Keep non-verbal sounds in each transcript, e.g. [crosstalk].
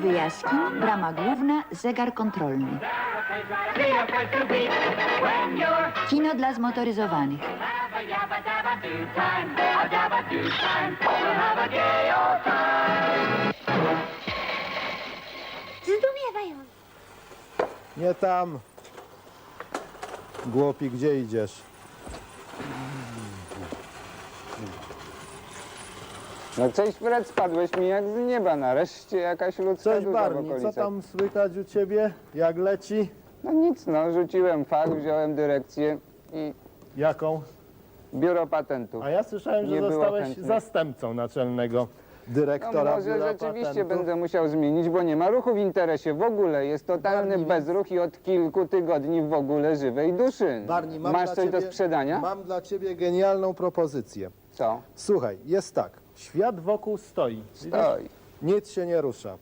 Budowy jaskiń, brama główna, zegar kontrolny. Kino dla zmotoryzowanych. Zdumiewające. Nie tam. Głupi, gdzie idziesz? No cześć Fred, spadłeś mi jak z nieba, nareszcie jakaś ludzka Cześć duża w Barni, co okolicach. tam słychać u ciebie? Jak leci? No nic no, rzuciłem fach, wziąłem dyrekcję i Jaką? biuro patentów. A ja słyszałem, że Nie było zostałeś chętnych. zastępcą naczelnego No dyrektora może biura rzeczywiście patentów. będę musiał zmienić, bo nie ma ruchu w interesie w ogóle. Jest totalny Barney, bezruch i od kilku tygodni w ogóle żywej duszy. Barni, mam Masz dla coś ciebie, do sprzedania? Mam dla ciebie genialną propozycję. Co? Słuchaj, jest tak. Świat wokół stoi. Stoi. Nic się nie rusza.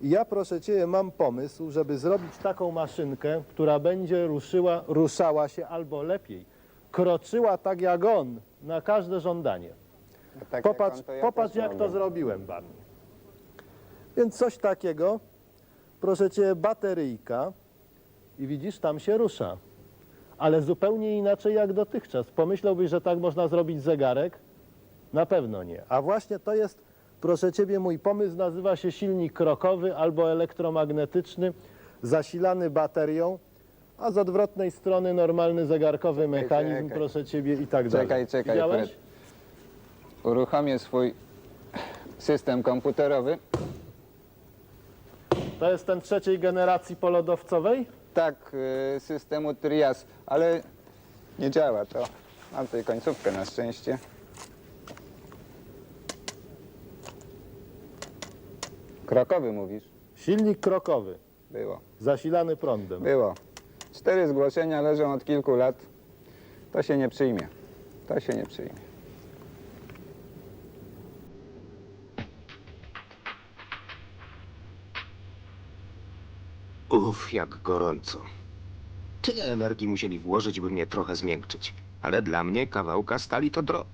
I ja proszę Cię, mam pomysł, żeby zrobić taką maszynkę, która będzie ruszyła, ruszała się albo lepiej, kroczyła tak jak on na każde żądanie. Tak jak Popatrz, on, to ja popatrz jak to zrobiłem, Barney. Więc coś takiego, proszę Cię, bateryjka i widzisz, tam się rusza. Ale zupełnie inaczej jak dotychczas. Pomyślałbyś, że tak można zrobić zegarek? Na pewno nie. A właśnie to jest, proszę Ciebie, mój pomysł nazywa się silnik krokowy albo elektromagnetyczny, zasilany baterią, a z odwrotnej strony normalny zegarkowy mechanizm, czekaj. proszę Ciebie, i tak dalej. Czekaj, czekaj, Widziałeś? Fred. Uruchomię swój system komputerowy. To jest ten trzeciej generacji polodowcowej? Tak, y, systemu Trias, ale nie działa to. Mam tutaj końcówkę na szczęście. Krokowy mówisz? Silnik krokowy, Było. zasilany prądem. Było. Cztery zgłoszenia leżą od kilku lat. To się nie przyjmie. To się nie przyjmie. Uff, jak gorąco. Tyle energii musieli włożyć, by mnie trochę zmiękczyć. Ale dla mnie kawałka stali to dro...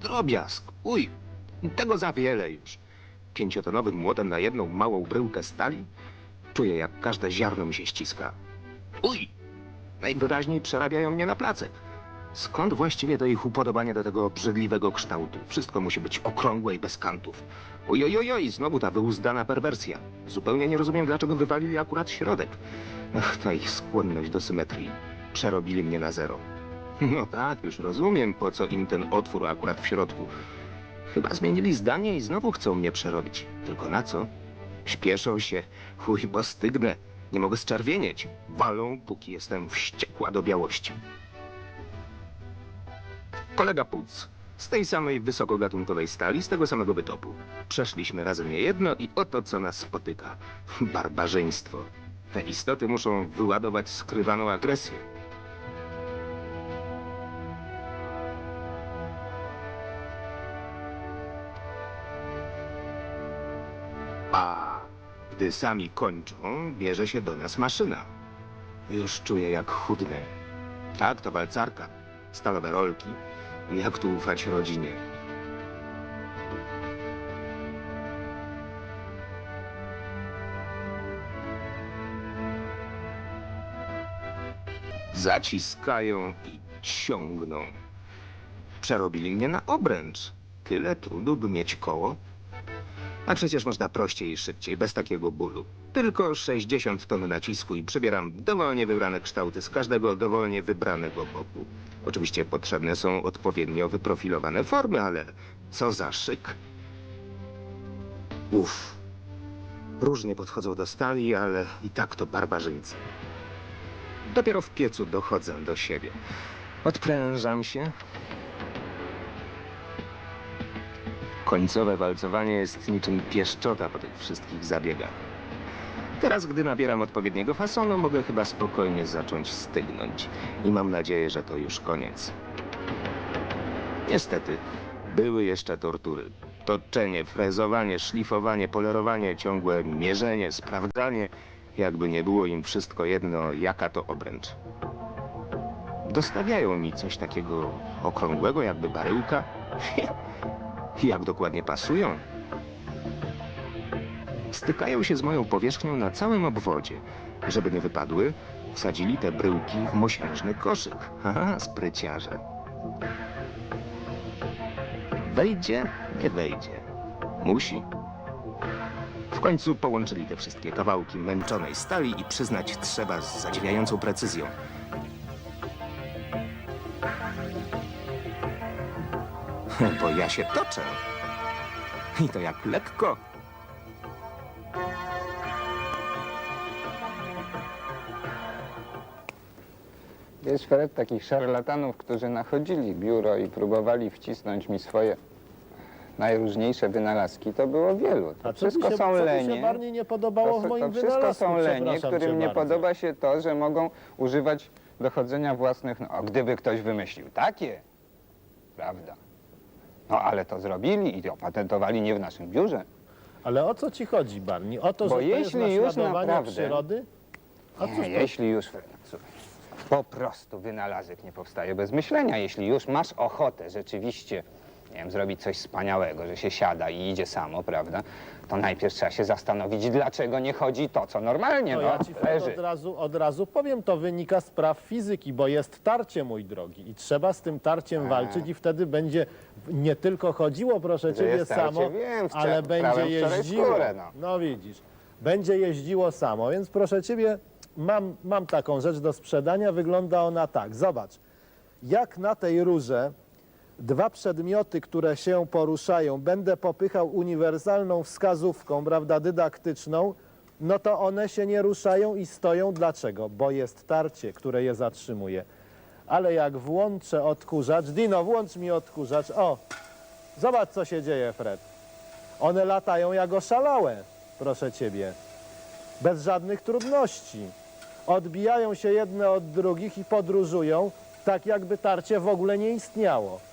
drobiazg. Uj, tego za wiele już. Pięciotonowym młotem na jedną małą bryłkę stali? Czuję, jak każde ziarno mi się ściska. Uj, najwyraźniej przerabiają mnie na placek. Skąd właściwie to ich upodobanie do tego obrzydliwego kształtu? Wszystko musi być okrągłe i bez kantów. Ojojojoj, znowu ta wyuzdana perwersja. Zupełnie nie rozumiem, dlaczego wywalili akurat środek. Ach, ta ich skłonność do symetrii. Przerobili mnie na zero. No tak, już rozumiem, po co im ten otwór akurat w środku. Chyba zmienili zdanie i znowu chcą mnie przerobić. Tylko na co? Śpieszą się. Chuj, bo stygnę. Nie mogę zczerwienieć. Walą, póki jestem wściekła do białości. Kolega Puc. Z tej samej wysokogatunkowej stali, z tego samego wytopu. Przeszliśmy razem niejedno i oto co nas spotyka. [laughs] Barbarzyństwo. Te istoty muszą wyładować skrywaną agresję. Gdy sami kończą, bierze się do nas maszyna. Już czuję jak chudnę. Tak, to walcarka. Stalowe rolki. Jak tu ufać rodzinie? Zaciskają i ciągną. Przerobili mnie na obręcz. Tyle trudu, by mieć koło. A przecież można prościej i szybciej, bez takiego bólu. Tylko 60 ton nacisku i przybieram dowolnie wybrane kształty z każdego dowolnie wybranego boku. Oczywiście potrzebne są odpowiednio wyprofilowane formy, ale co za szyk. Uff. Różnie podchodzą do stali, ale i tak to barbarzyńcy. Dopiero w piecu dochodzę do siebie. Odprężam się. Końcowe walcowanie jest niczym pieszczota po tych wszystkich zabiegach. Teraz, gdy nabieram odpowiedniego fasonu, mogę chyba spokojnie zacząć stygnąć. I mam nadzieję, że to już koniec. Niestety, były jeszcze tortury. Toczenie, frezowanie, szlifowanie, polerowanie, ciągłe mierzenie, sprawdzanie. Jakby nie było im wszystko jedno, jaka to obręcz. Dostawiają mi coś takiego okrągłego, jakby baryłka. [laughs] Jak dokładnie pasują? stykają się z moją powierzchnią na całym obwodzie. Żeby nie wypadły, wsadzili te bryłki w mośniczny koszyk. Haha, spryciarze. Wejdzie? Nie wejdzie. Musi. W końcu połączyli te wszystkie kawałki męczonej stali i przyznać trzeba z zadziwiającą precyzją. [laughs] Bo ja się toczę. I to jak lekko. Jest Fred takich szarlatanów, którzy nachodzili biuro i próbowali wcisnąć mi swoje najróżniejsze wynalazki. To było wielu. To A co mi wszystko się, są co mi się lenie. bardziej nie podobało w to, moim to wszystko wynalazku, są lenie, przepraszam cię którym nie bardzo. podoba się to, że mogą używać dochodzenia własnych... No, a gdyby ktoś wymyślił takie, prawda? No ale to zrobili i opatentowali nie w naszym biurze. Ale o co ci chodzi, Barni? O to, Bo że to jest jeśli już naśladowanie naprawdę- przyrody? A cóż Nie, jeśli już, słuchaj, po prostu wynalazek nie powstaje bez myślenia. Jeśli już masz ochotę rzeczywiście, nie wiem, zrobić coś wspaniałego, że się siada i idzie samo, prawda, to najpierw trzeba się zastanowić, dlaczego nie chodzi to, co normalnie, No no, ja ci Fred, leży. od razu, od razu powiem, to wynika z praw fizyki, bo jest tarcie, mój drogi, i trzeba z tym tarciem walczyć i wtedy będzie nie tylko chodziło, proszę ciebie, jest tarcie, samo, wiem, ale będzie wczoraj jeździło. skórę, no. no widzisz, będzie jeździło samo, więc proszę ciebie, mam, mam taką rzecz do sprzedania, wygląda ona tak, zobacz, jak na tej rurze dwa przedmioty, które się poruszają, będę popychał uniwersalną wskazówką, prawda, dydaktyczną, no to one się nie ruszają i stoją. Dlaczego? Bo jest tarcie, które je zatrzymuje. Ale jak włączę odkurzacz, Dino, włącz mi odkurzacz, o, zobacz co się dzieje, Fred. One latają jak oszalałe, proszę ciebie, bez żadnych trudności. Odbijają się jedne od drugich i podróżują, tak jakby tarcie w ogóle nie istniało.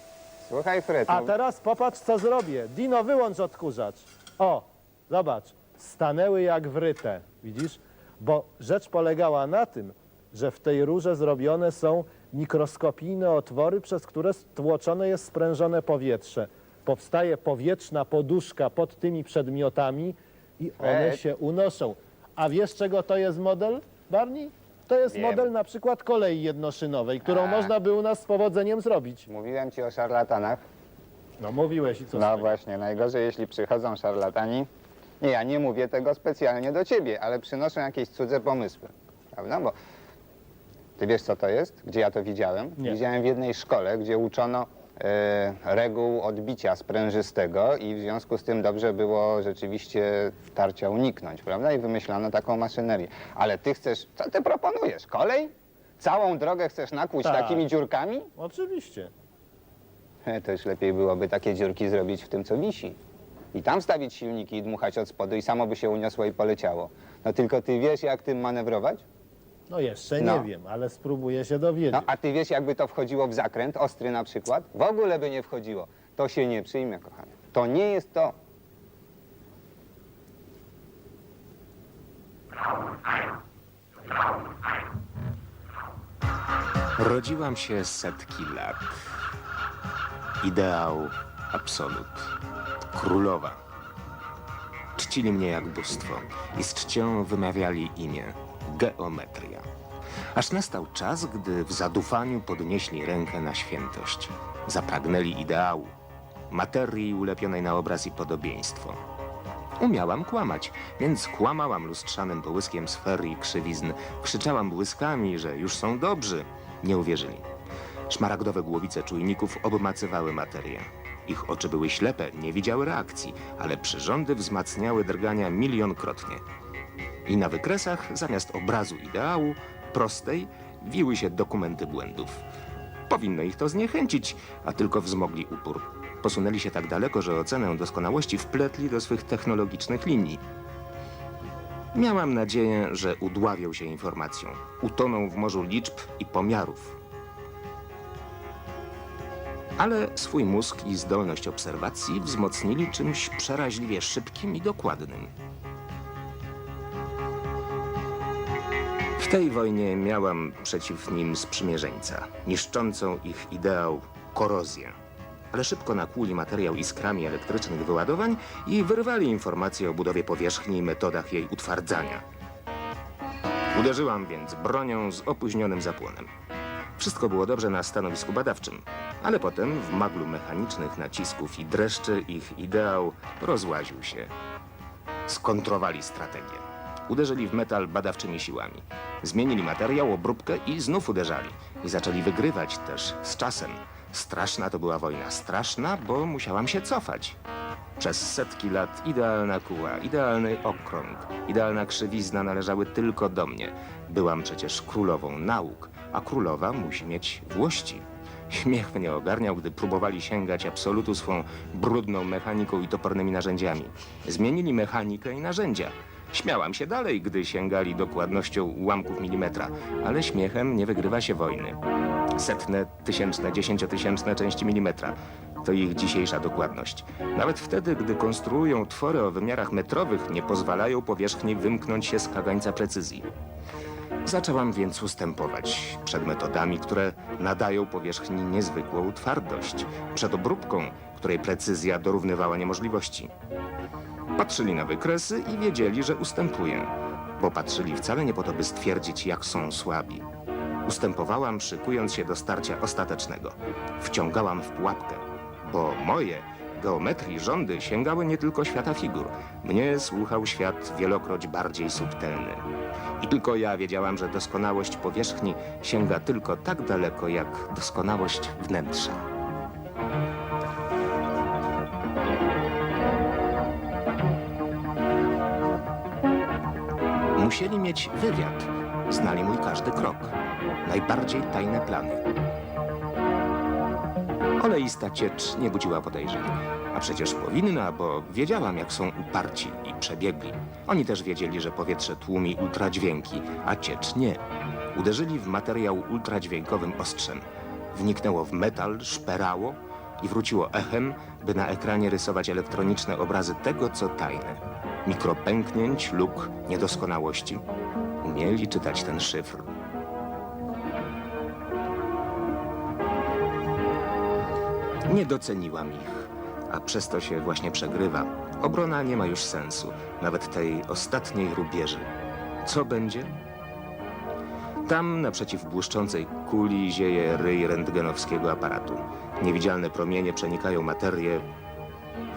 Słuchaj, Fred, A no, teraz popatrz, co zrobię. Dino, wyłącz odkurzacz. O, zobacz, stanęły jak wryte, widzisz? Bo rzecz polegała na tym, że w tej rurze zrobione są mikroskopijne otwory, przez które stłoczone jest sprężone powietrze. Powstaje powietrzna poduszka pod tymi przedmiotami i one Fred. się unoszą. A wiesz, czego to jest model, Barney? To jest Wiem. model na przykład kolei jednoszynowej, którą A. można by u nas z powodzeniem zrobić. mówiłem ci o szarlatanach. No mówiłeś i co z No tego? właśnie, najgorzej, jeśli przychodzą szarlatani. Nie, ja nie mówię tego specjalnie do ciebie, ale przynoszą jakieś cudze pomysły, prawda? Bo ty wiesz, co to jest? Gdzie ja to widziałem? Nie. Widziałem w jednej szkole, gdzie uczono reguł odbicia sprężystego i w związku z tym dobrze było rzeczywiście tarcia uniknąć, prawda? I wymyślono taką maszynerię. Ale ty chcesz, co ty proponujesz? Kolej? Całą drogę chcesz nakłuć Tak. takimi dziurkami? Oczywiście. E, To już lepiej byłoby takie dziurki zrobić w tym, co wisi. I tam stawić silniki i dmuchać od spodu i samo by się uniosło i poleciało. No tylko ty wiesz, jak tym manewrować? No jeszcze No. nie wiem, ale spróbuję się dowiedzieć. No a ty wiesz, jakby to wchodziło w zakręt, ostry na przykład? W ogóle by nie wchodziło. To się nie przyjmie, kochany. To nie jest to. Rodziłam się setki lat. Ideał, absolut. Królowa. Czcili mnie jak bóstwo i z czcią wymawiali imię geometria. Aż nastał czas, gdy w zadufaniu podnieśli rękę na świętość. Zapragnęli ideału, materii ulepionej na obraz i podobieństwo. Umiałam kłamać, więc kłamałam lustrzanym połyskiem sfer i krzywizn. Krzyczałam błyskami, że już są dobrzy. Nie uwierzyli. Szmaragdowe głowice czujników obmacywały materię. Ich oczy były ślepe, nie widziały reakcji, ale przyrządy wzmacniały drgania milionkrotnie. I na wykresach, zamiast obrazu ideału, prostej, wiły się dokumenty błędów. Powinno ich to zniechęcić, a tylko wzmogli upór. Posunęli się tak daleko, że ocenę doskonałości wpletli do swych technologicznych linii. Miałam nadzieję, że udławią się informacją, utoną w morzu liczb i pomiarów. Ale swój mózg i zdolność obserwacji wzmocnili czymś przeraźliwie szybkim i dokładnym. Tej wojnie miałam przeciw nim sprzymierzeńca, niszczącą ich ideał korozję. ale szybko nakłuli materiał iskrami elektrycznych wyładowań i wyrwali informacje o budowie powierzchni i metodach jej utwardzania. Uderzyłam więc bronią z opóźnionym zapłonem. Wszystko było dobrze na stanowisku badawczym, ale potem w maglu mechanicznych nacisków i dreszczy ich ideał rozłaził się. Skontrowali strategię. Uderzyli w metal badawczymi siłami. Zmienili materiał, obróbkę i znów uderzali. I zaczęli wygrywać też z czasem. Straszna to była wojna. Straszna, bo musiałam się cofać. Przez setki lat idealna kuła, idealny okrąg, idealna krzywizna należały tylko do mnie. Byłam przecież królową nauk, a królowa musi mieć włości. Śmiech mnie ogarniał, gdy próbowali sięgać absolutu swą brudną mechaniką i topornymi narzędziami. Zmienili mechanikę i narzędzia. Śmiałam się dalej, gdy sięgali dokładnością ułamków milimetra, ale śmiechem nie wygrywa się wojny. Setne, tysięczne, dziesięciotysięczne części milimetra to ich dzisiejsza dokładność. Nawet wtedy, gdy konstruują twory o wymiarach metrowych, nie pozwalają powierzchni wymknąć się z kagańca precyzji. Zaczęłam więc ustępować przed metodami, które nadają powierzchni niezwykłą twardość, przed obróbką, której precyzja dorównywała niemożliwości. Patrzyli na wykresy i wiedzieli, że ustępuję, bo patrzyli wcale nie po to, by stwierdzić, jak są słabi. Ustępowałam, szykując się do starcia ostatecznego. Wciągałam w pułapkę, bo moje geometrii rządy sięgały nie tylko świata figur. Mnie słuchał świat wielokroć bardziej subtelny. I tylko ja wiedziałam, że doskonałość powierzchni sięga tylko tak daleko, jak doskonałość wnętrza. Musieli mieć wywiad. Znali mój każdy krok. Najbardziej tajne plany. Oleista ciecz nie budziła podejrzeń. A przecież powinna, bo wiedziałam, jak są uparci i przebiegli. Oni też wiedzieli, że powietrze tłumi ultradźwięki, a ciecz nie. Uderzyli w materiał ultradźwiękowym ostrzem. Wniknęło w metal, szperało i wróciło echem, by na ekranie rysować elektroniczne obrazy tego, co tajne. Mikropęknięć, luk, niedoskonałości. Umieli czytać ten szyfr. Nie doceniłam ich, a przez to się właśnie przegrywa. Obrona nie ma już sensu, nawet tej ostatniej rubieży. Co będzie? Tam, naprzeciw błyszczącej kuli, zieje ryj rentgenowskiego aparatu. Niewidzialne promienie przenikają materię,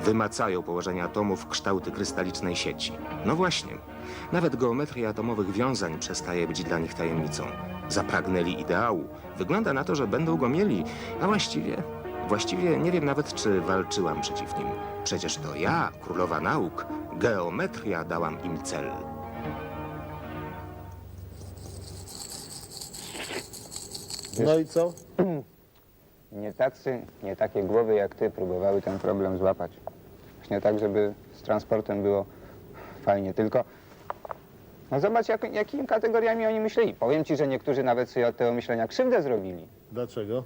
wymacają położenie atomów kształty krystalicznej sieci. No właśnie, nawet geometria atomowych wiązań przestaje być dla nich tajemnicą. Zapragnęli ideału. Wygląda na to, że będą go mieli, a właściwie, właściwie nie wiem nawet, czy walczyłam przeciw nim. Przecież to ja, królowa nauk, geometria dałam im cel. No i co? [clears throat] Nie tacy, nie takie głowy jak ty próbowały ten problem złapać. Właśnie tak, żeby z transportem było fajnie, tylko no zobacz, jak, jakimi kategoriami oni myśleli. Powiem ci, że niektórzy nawet sobie od tego myślenia krzywdę zrobili. Dlaczego?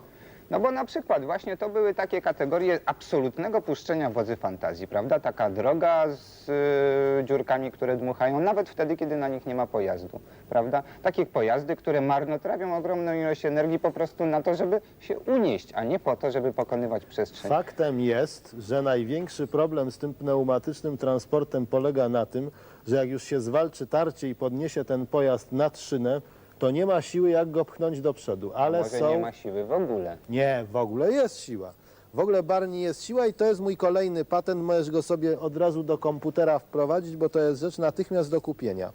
No bo na przykład właśnie to były takie kategorie absolutnego puszczenia wodzy fantazji, prawda? Taka droga z y, dziurkami, które dmuchają, nawet wtedy, kiedy na nich nie ma pojazdu, prawda? Takie pojazdy, które marnotrawią ogromną ilość energii po prostu na to, żeby się unieść, a nie po to, żeby pokonywać przestrzeń. Faktem jest, że największy problem z tym pneumatycznym transportem polega na tym, że jak już się zwalczy tarcie i podniesie ten pojazd nad szynę, to nie ma siły, jak go pchnąć do przodu. Ale Może są... nie ma siły w ogóle. Nie, w ogóle jest siła. W ogóle Barney jest siła i to jest mój kolejny patent. Możesz go sobie od razu do komputera wprowadzić, bo to jest rzecz natychmiast do kupienia.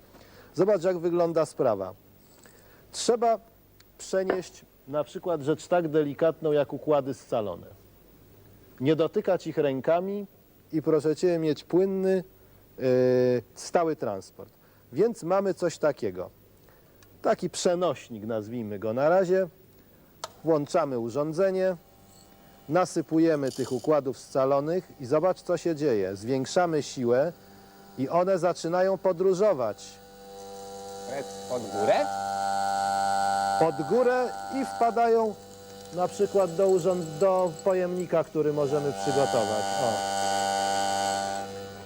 Zobacz, jak wygląda sprawa. Trzeba przenieść na przykład rzecz tak delikatną, jak układy scalone. Nie dotykać ich rękami i proszę Cię mieć płynny, yy, stały transport. Więc mamy coś takiego. Taki przenośnik, nazwijmy go na razie. Włączamy urządzenie, nasypujemy tych układów scalonych i zobacz, co się dzieje. Zwiększamy siłę i one zaczynają podróżować Pod górę? pod górę i wpadają na przykład do, urząd, do pojemnika, który możemy przygotować. O.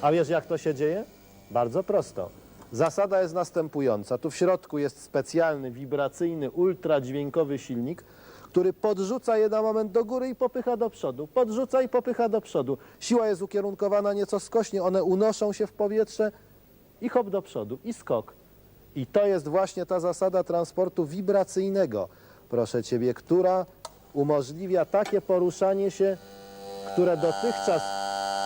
A wiesz, jak to się dzieje? Bardzo prosto. Zasada jest następująca. Tu w środku jest specjalny, wibracyjny, ultradźwiękowy silnik, który podrzuca je na moment do góry i popycha do przodu. Podrzuca i popycha do przodu. Siła jest ukierunkowana nieco skośnie, one unoszą się w powietrze i hop do przodu, i skok. I to jest właśnie ta zasada transportu wibracyjnego, proszę Ciebie, która umożliwia takie poruszanie się, które dotychczas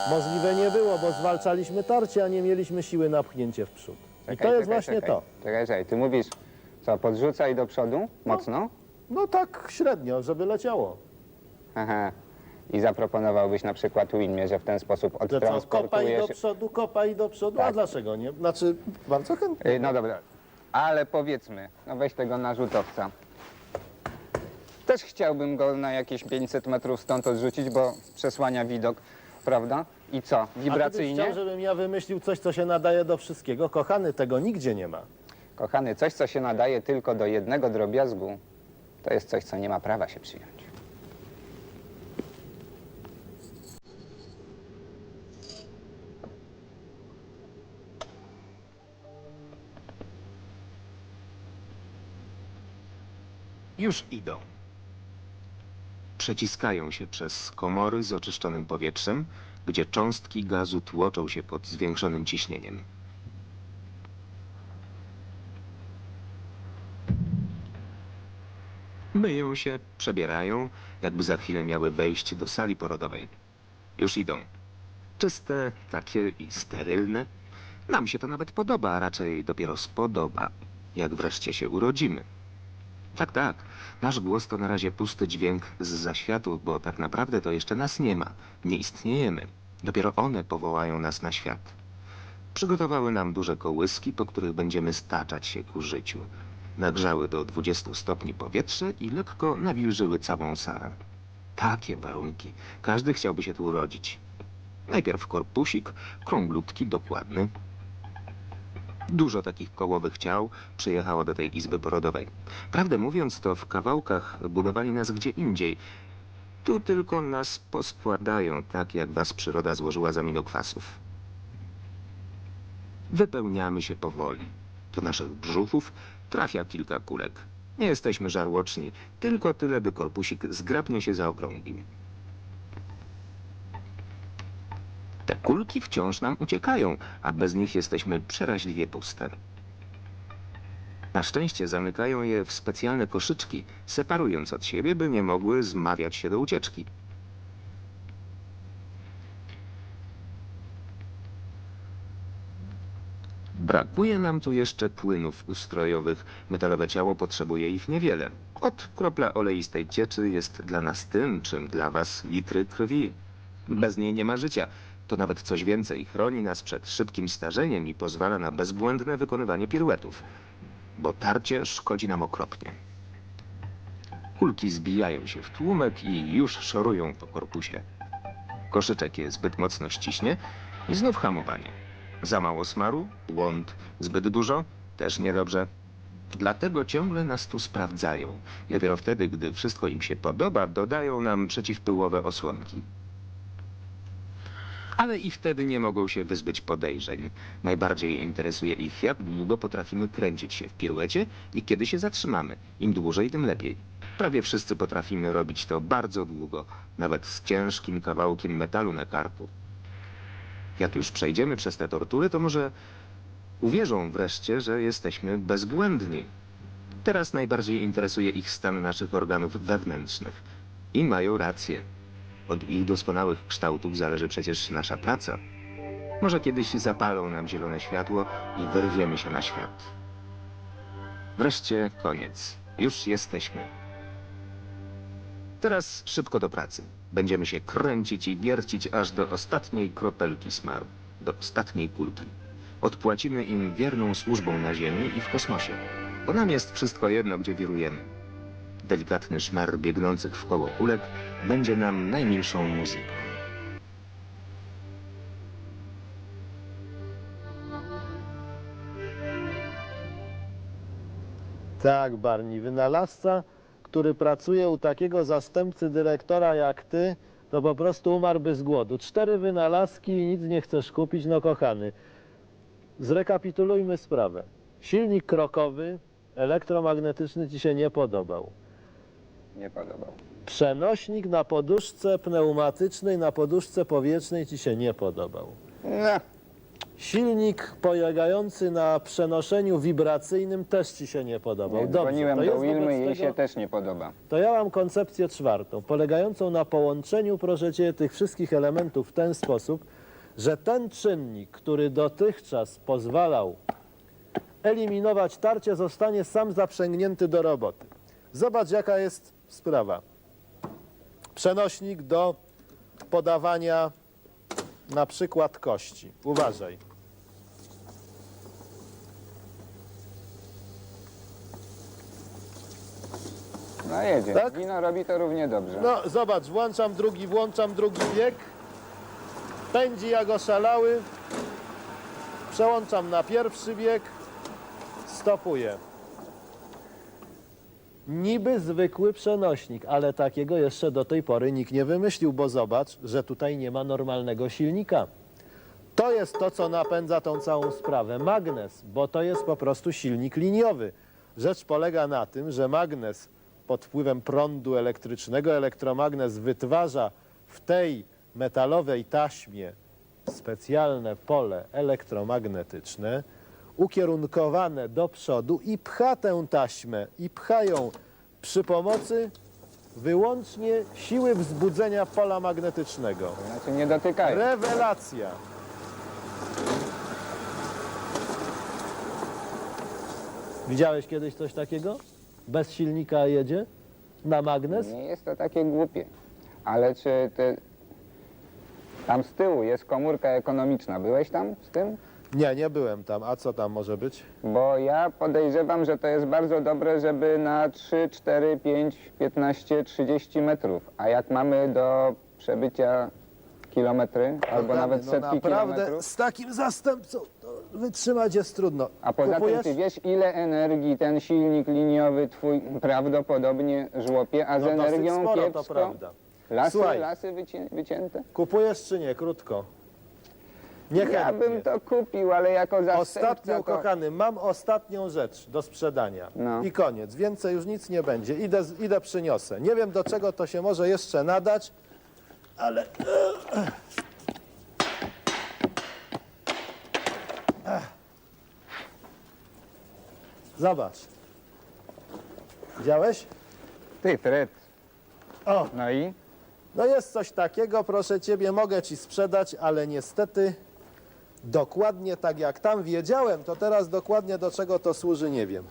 możliwe nie było, bo zwalczaliśmy tarcie, a nie mieliśmy siły na pchnięcie w przód. I to jest właśnie czekaj. to. Czekaj, czekaj, ty mówisz, co, podrzucaj do przodu mocno? No tak średnio, żeby leciało. Aha. I zaproponowałbyś na przykład Wilmie, że w ten sposób Że co, kopa i do przodu, kopa i do przodu, a Tak. dlaczego nie? Znaczy, bardzo chętnie. Y, No dobra, ale powiedzmy, no weź tego narzutowca. Też chciałbym go na jakieś 500 metrów stąd odrzucić, bo przesłania widok, prawda? I co, A ty byś wibracyjnie? chciał, żebym ja wymyślił coś, co się nadaje do wszystkiego. Kochany, tego nigdzie nie ma. Kochany, coś, co się nadaje tylko do jednego drobiazgu, to jest coś, co nie ma prawa się przyjąć. Już idą. Przeciskają się przez komory z oczyszczonym powietrzem, gdzie cząstki gazu tłoczą się pod zwiększonym ciśnieniem. Myją się, przebierają, jakby za chwilę miały wejść do sali porodowej. Już idą. Czyste, takie i sterylne. Nam się to nawet podoba, a raczej dopiero spodoba, jak wreszcie się urodzimy. Tak, tak. Nasz głos to na razie pusty dźwięk z zaświatu, bo tak naprawdę to jeszcze nas nie ma. Nie istniejemy. Dopiero one powołają nas na świat. Przygotowały nam duże kołyski, po których będziemy staczać się ku życiu. Nagrzały do 20 stopni powietrze i lekko nawilżyły całą salę. Takie warunki. Każdy chciałby się tu urodzić. Najpierw korpusik, krąglutki, dokładny. Dużo takich kołowych ciał przyjechało do tej izby porodowej. Prawdę mówiąc, to w kawałkach budowali nas gdzie indziej. Tu tylko nas poskładają, tak jak was przyroda złożyła z aminokwasów. Wypełniamy się powoli. Do naszych brzuchów trafia kilka kulek. Nie jesteśmy żarłoczni, tylko tyle, by korpusik zgrabnie się zaokrąglił. Te kulki wciąż nam uciekają, a bez nich jesteśmy przeraźliwie puste. Na szczęście zamykają je w specjalne koszyczki, separując od siebie, by nie mogły zmawiać się do ucieczki. Brakuje nam tu jeszcze płynów ustrojowych. Metalowe ciało potrzebuje ich niewiele. Od kropla oleistej cieczy jest dla nas tym, czym dla was litry krwi. Bez niej nie ma życia. To nawet coś więcej. Chroni nas przed szybkim starzeniem i pozwala na bezbłędne wykonywanie piruetów. Bo tarcie szkodzi nam okropnie. Kulki zbijają się w tłumek i już szorują po korpusie. Koszyczek je zbyt mocno ściśnie i znów hamowanie. Za mało smaru, błąd, zbyt dużo, też niedobrze. Dlatego ciągle nas tu sprawdzają. Dopiero wtedy, gdy wszystko im się podoba, dodają nam przeciwpyłowe osłonki. Ale i wtedy nie mogą się wyzbyć podejrzeń. Najbardziej interesuje ich, jak długo potrafimy kręcić się w piruecie i kiedy się zatrzymamy. Im dłużej, tym lepiej. Prawie wszyscy potrafimy robić to bardzo długo, nawet z ciężkim kawałkiem metalu na karku. Jak już przejdziemy przez te tortury, to może uwierzą wreszcie, że jesteśmy bezbłędni. Teraz najbardziej interesuje ich stan naszych organów wewnętrznych. I mają rację. Od ich doskonałych kształtów zależy przecież nasza praca. Może kiedyś zapalą nam zielone światło i wyrwiemy się na świat. Wreszcie koniec. Już jesteśmy. Teraz szybko do pracy. Będziemy się kręcić i wiercić aż do ostatniej kropelki smaru, do ostatniej kulki. Odpłacimy im wierną służbą na Ziemi i w kosmosie, bo nam jest wszystko jedno, gdzie wirujemy. Delikatny szmer biegnących w koło kulek będzie nam najmilszą muzyką. Tak, Barni, wynalazca, który pracuje u takiego zastępcy dyrektora jak ty, to po prostu umarłby z głodu. Cztery wynalazki i nic nie chcesz kupić, no kochany. Zrekapitulujmy sprawę. Silnik krokowy, elektromagnetyczny ci się nie podobał. Nie podobał. Przenośnik na poduszce pneumatycznej, na poduszce powietrznej ci się nie podobał. No, Silnik polegający na przenoszeniu wibracyjnym też ci się nie podobał. nie Dobrze, dzwoniłem to do jest Wilmy i jej się też nie podoba. To ja mam koncepcję czwartą, polegającą na połączeniu, proszę Cię, tych wszystkich elementów w ten sposób, że ten czynnik, który dotychczas pozwalał eliminować tarcie, zostanie sam zaprzęgnięty do roboty. Zobacz, jaka jest sprawa. Przenośnik do podawania na przykład kości. Uważaj. No jedzie. Tak? Wino robi to równie dobrze. No zobacz, włączam drugi, włączam drugi bieg. Pędzi jak oszalały. Przełączam na pierwszy bieg. Stopuję. Niby zwykły przenośnik, ale takiego jeszcze do tej pory nikt nie wymyślił, bo zobacz, że tutaj nie ma normalnego silnika. To jest to, co napędza tą całą sprawę. Magnes, bo to jest po prostu silnik liniowy. Rzecz polega na tym, że magnes pod wpływem prądu elektrycznego, elektromagnes wytwarza w tej metalowej taśmie specjalne pole elektromagnetyczne, ukierunkowane do przodu i pcha tę taśmę i pchają przy pomocy wyłącznie siły wzbudzenia pola magnetycznego. Znaczy nie dotykaj. Rewelacja! Widziałeś kiedyś coś takiego? Bez silnika jedzie? Na magnes? Nie jest to takie głupie. Ale czy ty... Tam z tyłu jest komórka ekonomiczna. Byłeś tam z tym? Nie, nie byłem tam. A co tam może być? Bo ja podejrzewam, że to jest bardzo dobre, żeby na 3, 4, 5, 15, 30 metrów. A jak mamy do przebycia kilometry albo nawet no setki naprawdę kilometrów. z takim zastępcą to wytrzymać jest trudno. A poza Kupujesz? tym ty wiesz, ile energii ten silnik liniowy twój prawdopodobnie żłopie, a z No dosyć energią sporo, to kiepsko. prawda. Lasy, Słuchaj. lasy wycię, wycięte? Kupujesz czy nie? Krótko. Niechętnie. Ja bym to kupił, ale jako zastępca Ostatnią, to... kochany, mam ostatnią rzecz do sprzedania. No. I koniec. Więcej już nic nie będzie. Idę, idę przyniosę. Nie wiem, do czego to się może jeszcze nadać, ale... Zobacz. Widziałeś? Ty, Fred. O, No i? no jest coś takiego, proszę ciebie, mogę ci sprzedać, ale niestety dokładnie tak jak tam wiedziałem, to teraz dokładnie do czego to służy, nie wiem.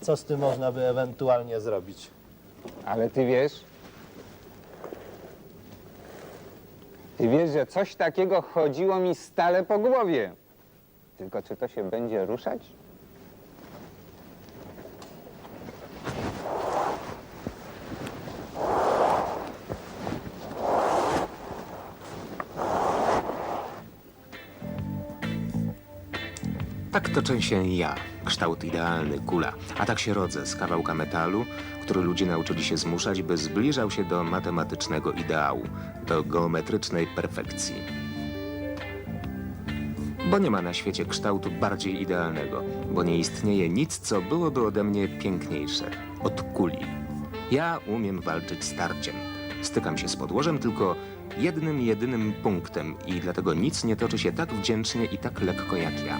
Co z tym można by ewentualnie zrobić? Ale ty wiesz... Ty wiesz, że coś takiego chodziło mi stale po głowie. Tylko czy to się będzie ruszać? Się ja, kształt idealny, kula. A tak się rodzę z kawałka metalu, który ludzie nauczyli się zmuszać, by zbliżał się do matematycznego ideału, do geometrycznej perfekcji. Bo nie ma na świecie kształtu bardziej idealnego, bo nie istnieje nic, co byłoby ode mnie piękniejsze. Od kuli. Ja umiem walczyć starciem. Stykam się z podłożem tylko jednym, jedynym punktem i dlatego nic nie toczy się tak wdzięcznie i tak lekko jak ja.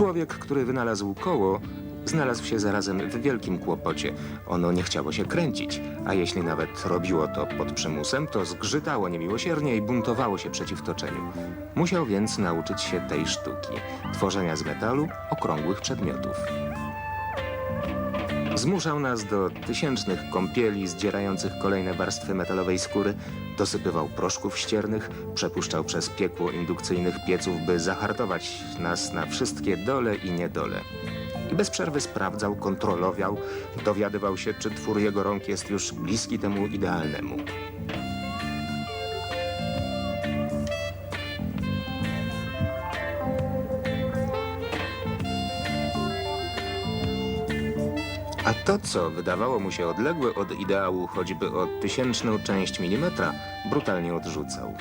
Człowiek, który wynalazł koło, znalazł się zarazem w wielkim kłopocie. Ono nie chciało się kręcić, a jeśli nawet robiło to pod przymusem, to zgrzytało niemiłosiernie i buntowało się przeciw toczeniu. Musiał więc nauczyć się tej sztuki tworzenia z metalu okrągłych przedmiotów. Zmuszał nas do tysięcznych kąpieli zdzierających kolejne warstwy metalowej skóry, dosypywał proszków ściernych, przepuszczał przez piekło indukcyjnych pieców, by zahartować nas na wszystkie dole i niedole. I bez przerwy sprawdzał, kontrolował, dowiadywał się, czy twór jego rąk jest już bliski temu idealnemu. To, co wydawało mu się odległe od ideału choćby o tysięczną część milimetra, brutalnie odrzucał.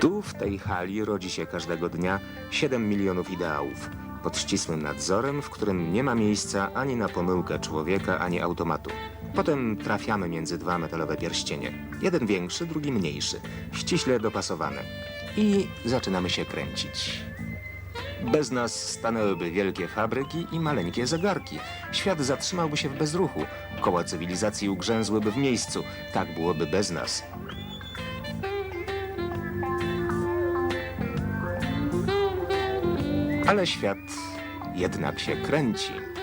Tu, w tej hali, rodzi się każdego dnia 7 milionów ideałów, pod ścisłym nadzorem, w którym nie ma miejsca ani na pomyłkę człowieka, ani automatu. Potem trafiamy między dwa metalowe pierścienie. Jeden większy, drugi mniejszy. Ściśle dopasowane. I zaczynamy się kręcić. Bez nas stanęłyby wielkie fabryki i maleńkie zegarki. Świat zatrzymałby się w bezruchu. Koła cywilizacji ugrzęzłyby w miejscu. Tak byłoby bez nas. Ale świat jednak się kręci.